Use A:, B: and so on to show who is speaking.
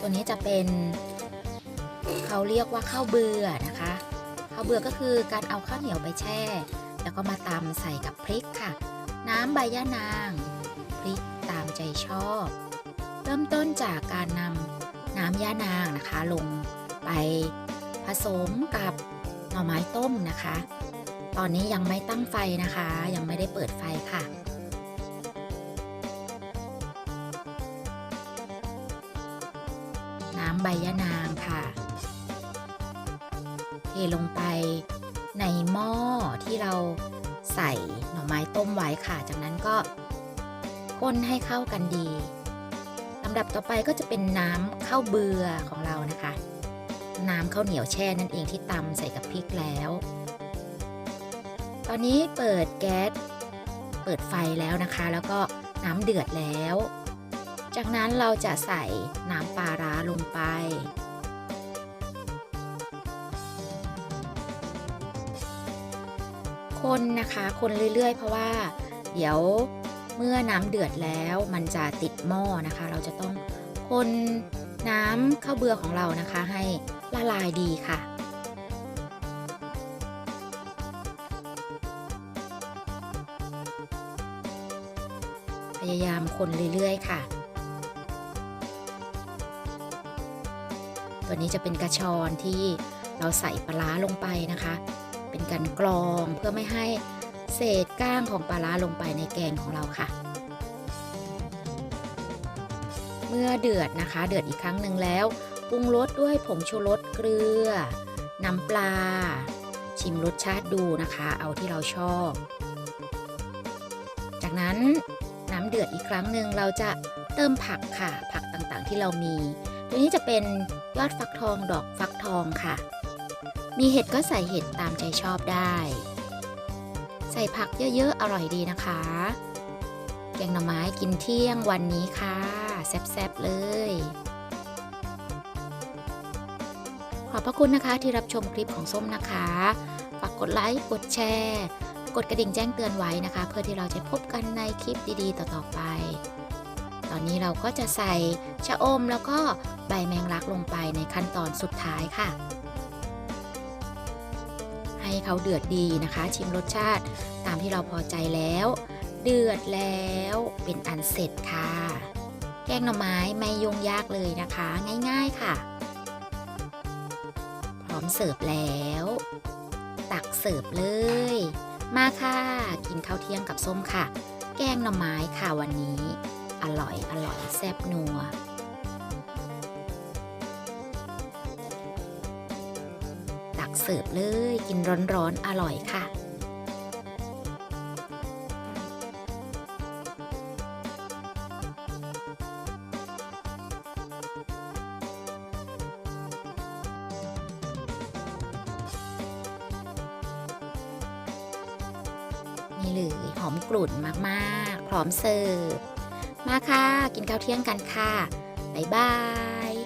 A: ตัวนี้จะเป็นเขาเรียกว่าข้าวเบื่อนะคะข้าวเบื่อก็คือการเอาข้าวเหนียวไปแช่ แล้วก็มาตำใส่กับพริกค่ะ น้ำใบย่านางพริกตามใจชอบ เริ่มต้นจากการนำน้ำย่านางนะคะ ลงไปผสมกับหน่อไม้ต้มนะคะ ตอนนี้ยังไม่ตั้งไฟนะคะ ยังไม่ได้เปิดไฟค่ะ น้ำใบยะนางค่ะ เทลงไปในหม้อที่เราใส่หน่อไม้ต้มไว้ค่ะ จากนั้นก็คนให้เข้ากันดีลำดับต่อไปก็จะเป็นน้ำข้าวเบือของเรานะคะ น้ำข้าวเหนียวแช่นั่นเองที่ตำใส่กับพริกแล้ว ตอนนี้เปิดแก๊สเปิดไฟแล้วนะคะ แล้วก็น้ำเดือดแล้ว จากนั้นเราจะใส่น้ำปลาร้าลงไป คนนะคะคนเรื่อยๆ เพราะว่า เดี๋ยวเมื่อน้ำเดือดแล้วมันจะติดหม้อนะคะ เราจะต้องคนน้ำข้าวเบือของเรานะคะให้ละลายดีค่ะพยายามคนเรื่อย ๆ ค่ะ ตัวนี้จะเป็นกระชอนที่เราใส่ปลาลงไปนะคะ เป็นการกรองเพื่อไม่ให้เศษก้างของปลาร้าลงไปในแกงของเราค่ะ เมื่อเดือดนะคะ เดือดอีกครั้งหนึ่งแล้วปรุงรสด้วยผงชูรสเกลือ น้ำปลา ชิมรสชาติดูนะคะ เอาที่เราชอบ จากนั้นน้ำเดือดอีกครั้งหนึ่งเราจะเติมผักค่ะ ผักต่างๆที่เรามี ตัวนี้จะเป็น ยอดฟักทองดอกฟักทองค่ะ มีเห็ดก็ใส่เห็ดตามใจชอบได้ ใส่ผักเยอะๆ อร่อยดีนะคะแกงหน่อไม้กินเที่ยงวันนี้ค่ะ แซ่บๆ เลย ขอบพระคุณนะคะที่รับชมคลิปของส้มนะคะ ฝากกดไลค์ กดแชร์ กดกระดิ่งแจ้งเตือนไว้นะคะ เพื่อที่เราจะพบกันในคลิปดีๆ ต่อๆไป ตอนนี้เราก็จะใส่ชะอมแล้วก็ใบแมงลักลงไปในขั้นตอนสุดท้ายค่ะ ให้เขาเดือดดีนะคะ ชิมรสชาติตามที่เราพอใจแล้ว เดือดแล้วเป็นอันเสร็จค่ะ แกงหน่อไม้ไม่ยุ่งยากเลยนะคะ ง่าย ๆค่ะ พร้อมเสิร์ฟแล้ว ตักเสิร์ฟเลย มาค่ะ กินข้าวเที่ยงกับส้มค่ะ แกงหน่อไม้ค่ะวันนี้ อร่อย อร่อยแซ่บนัวตักเสิร์ฟเลยกินร้อนๆอร่อยค่ะนี่เลยหอมกลุ่นมาก ๆ พร้อมเสิร์ฟ มาค่ะ กินข้าวเที่ยงกันค่ะ บ๊ายบาย